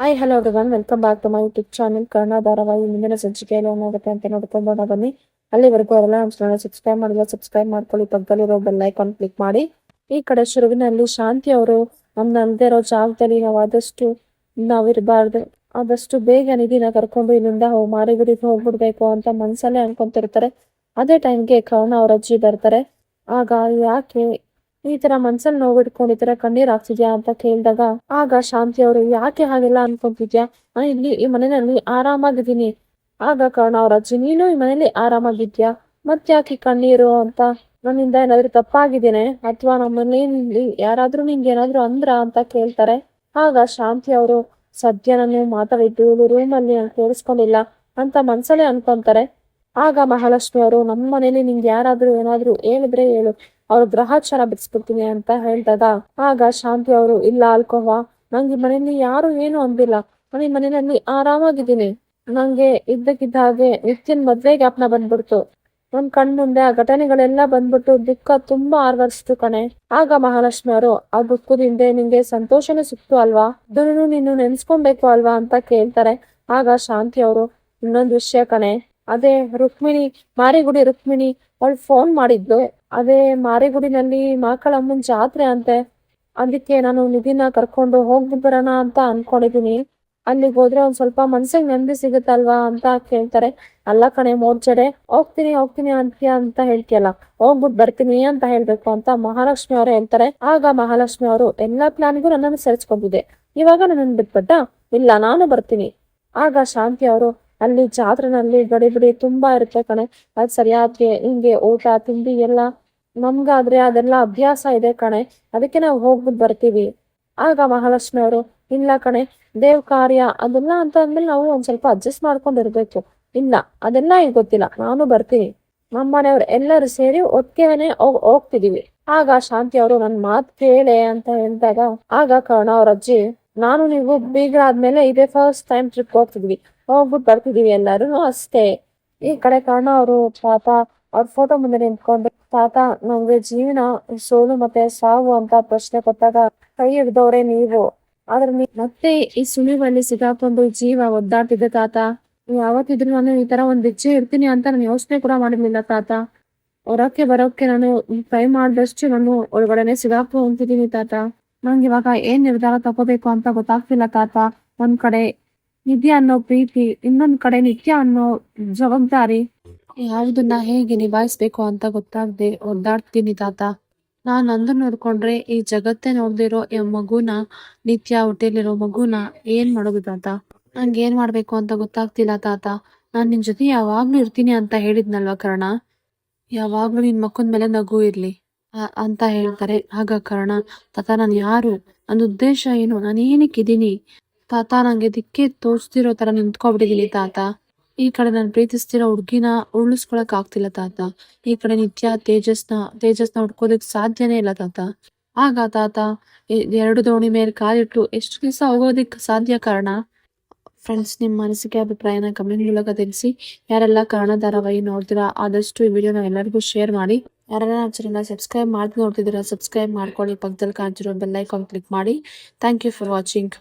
Hi hello everyone welcome back to my YouTube channel Kannada ಧಾರಾವಾಹಿ ಮುಂದಿನ ಸಂಚಿಕೆಯಲ್ಲಿ ಏನಾಗುತ್ತೆ ಅಂತ ನೋಡ್ಕೊಂಡು ಬನ್ನಿ. ಅಲ್ಲಿವರೆಗೂ ಅವರೆಲ್ಲ ನಮ್ಮ ಚಾನಲ್ ಸಬ್ಸ್ಕ್ರೈಬ್ ಮಾಡಿದ್ರೆ ಸಬ್ಸ್ಕ್ರೈಬ್ ಮಾಡ್ಕೊಳ್ಳಿ. ಪಕ್ಕದಲ್ಲಿರೋ ಬೆಲ್ ಐಕಾನ್ ಕ್ಲಿಕ್ ಮಾಡಿ. ಈ ಕಡೆ ಶುರುವಿನಲ್ಲಿ ಶಾಂತಿ ಅವರು ನಮ್ಮ ನಂದೇ ಇರೋ ಜಾಗದಲ್ಲಿ ನಾವು ಆದಷ್ಟು ನಾವಿರಬಾರ್ದು. ಆದಷ್ಟು ಬೇಗ ನಿಧಿನ ಕರ್ಕೊಂಡು ಇಲ್ಲಿಂದ ಮಾರಿಗುಡಿಗೆ ಹೋಗ್ಬಿಡ್ಬೇಕು ಅಂತ ಮನ್ಸಲ್ಲೇ ಅನ್ಕೊಂತಿರ್ತಾರೆ. ಅದೇ ಟೈಮ್ಗೆ ಕವನ ಅವ್ರ ಅಜ್ಜಿ ಬರ್ತಾರೆ. ಆಗ ಯಾಕೆ ಈ ತರ ಮನ್ಸಲ್ಲಿ ತರ ಕಣ್ಣೀರ್ ಆಗ್ತಿದ್ಯಾ ಅಂತ ಕೇಳಿದಾಗ, ಆಗ ಶಾಂತಿ ಅವರು, ಯಾಕೆ ಹಾಗೆಲ್ಲ ಅನ್ಕೊಂತಿದ್ಯಾ? ನಾನು ಇಲ್ಲಿ ಈ ಮನೆಯಲ್ಲಿ ಆರಾಮಾಗಿದ್ದೀನಿ. ಆಗ ಕರ್ಣ ಅವ್ರ ಅಜ್ಜಿ, ನೀನು ಈ ಮನೇಲಿ ಆರಾಮಾಗಿದ್ಯಾ? ಮತ್ತ್ಯಾಕೆ ಕಣ್ಣೀರು ಅಂತ? ನನ್ನಿಂದ ಏನಾದ್ರು ತಪ್ಪಾಗಿದ್ದೇನೆ ಅಥವಾ ನಮ್ಮ ಯಾರಾದ್ರೂ ನಿಂಗೆ ಏನಾದ್ರು ಅಂದ್ರ ಅಂತ ಕೇಳ್ತಾರೆ. ಆಗ ಶಾಂತಿ ಅವರು, ಸದ್ಯ ನಾನು ಮಾತಾಡಿದ್ದು ರೂಮಲ್ಲಿ ಕೇಳಿಸ್ಕೊಂಡಿಲ್ಲ ಅಂತ ಮನ್ಸಲ್ಲೇ ಅನ್ಕೊಂತಾರೆ. ಆಗ ಮಹಾಲಕ್ಷ್ಮಿ ಅವರು, ನಮ್ಮ ಮನೇಲಿ ನಿಂಗೆ ಯಾರಾದ್ರೂ ಏನಾದ್ರು ಹೇಳಿದ್ರೆ ಹೇಳು. ಅವ್ರ ಗ್ರಹಾಚಾರ ಬಿಡಿಸ್ಬಿಡ್ತೀನಿ ಅಂತ ಹೇಳ್ತದ ಆಗ ಶಾಂತಿ ಅವರು, ಇಲ್ಲ ಅಲ್ಕೋವಾ, ನಂಗೆ ಮನೆಯಲ್ಲಿ ಯಾರು ಏನು ಅಂದಿಲ್ಲ. ನಾನು ಮನೆಯಲ್ಲಿ ಆರಾಮಾಗಿದ್ದೀನಿ. ನಂಗೆ ಇದ್ದಕ್ಕಿದ್ದ ಹಾಗೆ ನಿತ್ಯನ್ ಮದ್ವೆ ಜ್ಞಾಪನ ಬಂದ್ಬಿಡ್ತು. ನನ್ ಕಣ್ ಮುಂದೆ ಆ ಘಟನೆಗಳೆಲ್ಲ ಬಂದ್ಬಿಟ್ಟು ದುಃಖ ತುಂಬಾ ಆರ್ವರ್ಸ್ತು ಕಣೆ. ಆಗ ಮಹಾಲಕ್ಷ್ಮಿ ಅವರು, ಆ ದುಃಖದಿಂದ ನಿಂಗೆ ಸಂತೋಷನೂ ಸಿಕ್ತು ಅಲ್ವಾ? ಅದನ್ನು ನೀನು ನೆನ್ಸ್ಕೊಬೇಕು ಅಲ್ವಾ ಅಂತ ಕೇಳ್ತಾರೆ. ಆಗ ಶಾಂತಿ ಅವರು, ಇನ್ನೊಂದು ವಿಷಯ ಕಣೆ. ಅದೇ ರುಕ್ಮಿಣಿ, ಮಾರಿಗುಡಿ ರುಕ್ಮಿಣಿ ಅವಳು ಫೋನ್ ಮಾಡಿದ್ಲು ಅದೇ ಮಾರಿಗುಡಿನಲ್ಲಿ ಮಾಕಳಮ್ಮನ್ ಜಾತ್ರೆ ಅಂತೆ. ಅದಕ್ಕೆ ನಾನು ನಿಧಿನ ಕರ್ಕೊಂಡು ಹೋಗ್ಬಿಟ್ಟು ಬರೋಣ ಅಂತ ಅನ್ಕೊಂಡಿದೀನಿ. ಅಲ್ಲಿಗೆ ಹೋದ್ರೆ ಒಂದ್ ಸ್ವಲ್ಪ ಮನ್ಸಿಗೆ ನೆಮ್ಮದಿ ಸಿಗುತ್ತಲ್ವಾ ಅಂತ ಕೇಳ್ತಾರೆ. ಅಲ್ಲ ಕಣೆ ಮೋರ್ಚಡೆ, ಹೋಗ್ತೀನಿ ಹೋಗ್ತೀನಿ ಅಂತೀಯ ಅಂತ ಹೇಳ್ತೀಯಲ್ಲ. ಹೋಗ್ಬಿಟ್ಟು ಬರ್ತೀನಿ ಅಂತ ಹೇಳ್ಬೇಕು ಅಂತ ಮಹಾಲಕ್ಷ್ಮಿ ಅವರು ಹೇಳ್ತಾರೆ. ಆಗ ಮಹಾಲಕ್ಷ್ಮಿ ಅವರು, ಎಲ್ಲಾ ಪ್ಲಾನ್ಗೂ ನನ್ನನ್ನು ಸೇರಿಸ್ಕೊಂಡಿದೆ ಇವಾಗ ನನ್ನನ್ನು ಬಿಟ್ಬಿಟ್ಟ ಇಲ್ಲ, ನಾನು ಬರ್ತೀನಿ. ಆಗ ಶಾಂತಿ ಅವರು ಅಲ್ಲಿ ಜಾತ್ರೆನಲ್ಲಿ ಗಡಿಬಿಡಿ ತುಂಬಾ ಇರುತ್ತೆ ಕಣೆ. ಅದ್ ಸರಿಯಾಗಿ ಹಿಂಗೆ ಊಟ, ತಿಂಡಿ ಎಲ್ಲ ನಮ್ಗಾದ್ರೆ ಅದೆಲ್ಲ ಅಭ್ಯಾಸ ಇದೆ ಕಣೆ. ಅದಕ್ಕೆ ನಾವು ಹೋಗ್ಬಿಟ್ಟು ಬರ್ತೀವಿ. ಆಗ ಮಹಾಲಕ್ಷ್ಮಿ ಅವರು, ಇಲ್ಲ ಕಣೆ, ದೇವ್ ಕಾರ್ಯ ಅದೆಲ್ಲ ಅಂತ ಅಂದ್ಮೇಲೆ ನಾವು ಒಂದ್ ಸ್ವಲ್ಪ ಅಡ್ಜಸ್ಟ್ ಮಾಡ್ಕೊಂಡಿರ್ಬೇಕು ಇಲ್ಲ, ಅದೆಲ್ಲ ಈಗ ಗೊತ್ತಿಲ್ಲ, ನಾನು ಬರ್ತೀನಿ. ನಮ್ಮ ಮನೆಯವ್ರು ಎಲ್ಲರೂ ಸೇರಿ ಒಟ್ಟಿಗೆನೆ ಹೋಗ್, ಹೋಗ್ತಿದೀವಿ. ಆಗ ಶಾಂತಿ ಅವರು ನನ್ ಮಾತ್ ಕೇಳೆ ಅಂತ ಹೇಳಿದಾಗ, ಆಗ ಕರ್ಣ ಅವ್ರ ಅಜ್ಜಿ, ನಾನು ನೀವು ಬೀಗರಾದ್ಮೇಲೆ ಇದೇ ಫಸ್ಟ್ ಟೈಮ್ ಟ್ರಿಪ್ ಹೋಗ್ತಿದ್ವಿ. ಹೋಗ್ಬಿಟ್ಟು ಬರ್ತಿದೀವಿ ಎಲ್ಲರೂ. ಅಷ್ಟೇ. ಈ ಕಡೆ ಕಾರಣ ಅವರು ಪಾಪ ಅವ್ರ ಫೋಟೋ ಮುಂದೆ ನಿಂತ್ಕೊಂಡು, ತಾತ, ನಮ್ಗೆ ಜೀವನ, ಸೋಲು ಮತ್ತೆ ಸಾವು ಅಂತ ಪ್ರಶ್ನೆ ಕೊಟ್ಟಾಗ ಕೈ ಹಿಡ್ದವ್ರೆ ನೀವು. ಆದ್ರೆ ನೀ ಮತ್ತೆ ಈ ಸುಳಿವಲ್ಲಿ ಸಿಗಾಕೊಂಡು ಜೀವ ಒದ್ದಾಡ್ತಿದ್ದೆ, ತಾತ. ಯಾವತ್ತಿದ್ರು ನಾನು ಈ ತರ ಒಂದ್ ಹೆಜ್ಜೆ ಇರ್ತೀನಿ ಅಂತ ನಾನು ಯೋಚನೆ ಕೂಡ ಮಾಡಿರ್ಲಿಲ್ಲ, ತಾತ. ಹೊರಕ್ಕೆ ಬರೋಕೆ ನಾನು ಟ್ರೈ ಮಾಡಿದಷ್ಟು ನಾನು ಒಳಗಡೆನೆ ಸಿಗಾಕೊಂತಿದೀನಿ ತಾತ. ನಂಗೆ ಇವಾಗ ಏನ್ ನಿರ್ಧಾರ ತಗೋಬೇಕು ಅಂತ ಗೊತ್ತಾಗ್ತಿಲ್ಲ, ತಾತ. ಒಂದ್ ಕಡೆ ನಿಧಿ ಅನ್ನೋ ಪ್ರೀತಿ, ಇನ್ನೊಂದ್ ಕಡೆ ನಿತ್ಯ ಅನ್ನೋ ಜವಾಬ್ದಾರಿ. ಯಾವುದನ್ನ ಹೇಗೆ ನಿಭಾಯಿಸ್ಬೇಕು ಅಂತ ಗೊತ್ತಾಗದೆ ಒದ್ದಾಡ್ತೀನಿ ತಾತ. ನಾನ್ ಅಂದು ನೋಡ್ಕೊಂಡ್ರೆ ಈ ಜಗತ್ತೇ ನೋಡ್ದಿರೋ ಈ ಮಗುನ, ನಿತ್ಯ ಹೊಟ್ಟೆಲಿರೋ ಮಗುನ ಏನ್ ಮಾಡೋದು ತಾತ? ನಂಗೆ ಏನ್ ಮಾಡ್ಬೇಕು ಅಂತ ಗೊತ್ತಾಗ್ತಿಲ್ಲ ತಾತ. ನಾನ್ ನಿನ್ ಜೊತೆ ಯಾವಾಗ್ಲೂ ಇರ್ತೀನಿ ಅಂತ ಹೇಳಿದ್ನಲ್ವ ಕರ್ಣ? ಯಾವಾಗ್ಲೂ ನಿನ್ ಮಕ್ಕನ್ ಮೇಲೆ ನಗು ಇರ್ಲಿ ಅಂತ ಹೇಳ್ತಾರೆ. ಆಗ ಕರ್ಣ, ತಾತ ನಾನ್ ಯಾರು? ನನ್ನ ಉದ್ದೇಶ ಏನು? ನಾನು ಏನಕ್ಕಿದ್ದೀನಿ ತಾತ ನಂಗೆ ದಿಕ್ಕೆ ತೋರಿಸ್ತಿರೋ ತರ ನಿಂತ್ಕೊಬಿಟ್ಟಿದೀನಿ ತಾತ. ಈ ಕಡೆ ನಾನು ಪ್ರೀತಿಸ್ತಿರೋ ಹುಡ್ಗಿನ ಉಳಿಸ್ಕೊಳಕ್ ಆಗ್ತಿಲ್ಲ ತಾತ. ಈ ಕಡೆ ನಿತ್ಯ ತೇಜಸ್ನ ತೇಜಸ್ನ ಹುಡ್ಕೋದಕ್ ಸಾಧ್ಯನೇ ಇಲ್ಲ ತಾತ. ಆಗ ತಾತ ಎರಡು ದೋಣಿ ಮೇಲೆ ಕಾಲಿಟ್ಟು, ಎಷ್ಟು ದಿವಸ ಹೋಗೋದಿಕ್ ಸಾಧ್ಯ ಕಾರಣ? ಫ್ರೆಂಡ್ಸ್ ನಿಮ್ಮ ಮನಸ್ಸಿಗೆ ಅಭಿಪ್ರಾಯನ ಕಮೆಂಟ್ ಮೂಲಕ ತಿಳಿಸಿ. ಯಾರೆಲ್ಲ ಕನ್ನಡ ಧಾರಾವಾಹಿ ನೋಡ್ತೀರಾ, ಆದಷ್ಟು ಈ ವಿಡಿಯೋನ ಎಲ್ಲರಿಗೂ ಶೇರ್ ಮಾಡಿ. ಯಾರೆಲ್ಲ ನಮ್ಮ ಸಬ್ಸ್ಕ್ರೈಬ್ ಮಾಡಿ ನೋಡ್ತಿದ್ದೀರಾ ಸಬ್ಸ್ಕ್ರೈಬ್ ಮಾಡ್ಕೊಳ್ಳಿ. ಪಕ್ಕದಲ್ಲಿ ಕಾಣ್ತಿರೋ ಬೆಲ್ಲೈಕಾನ್ ಕ್ಲಿಕ್ ಮಾಡಿ. Thank you for watching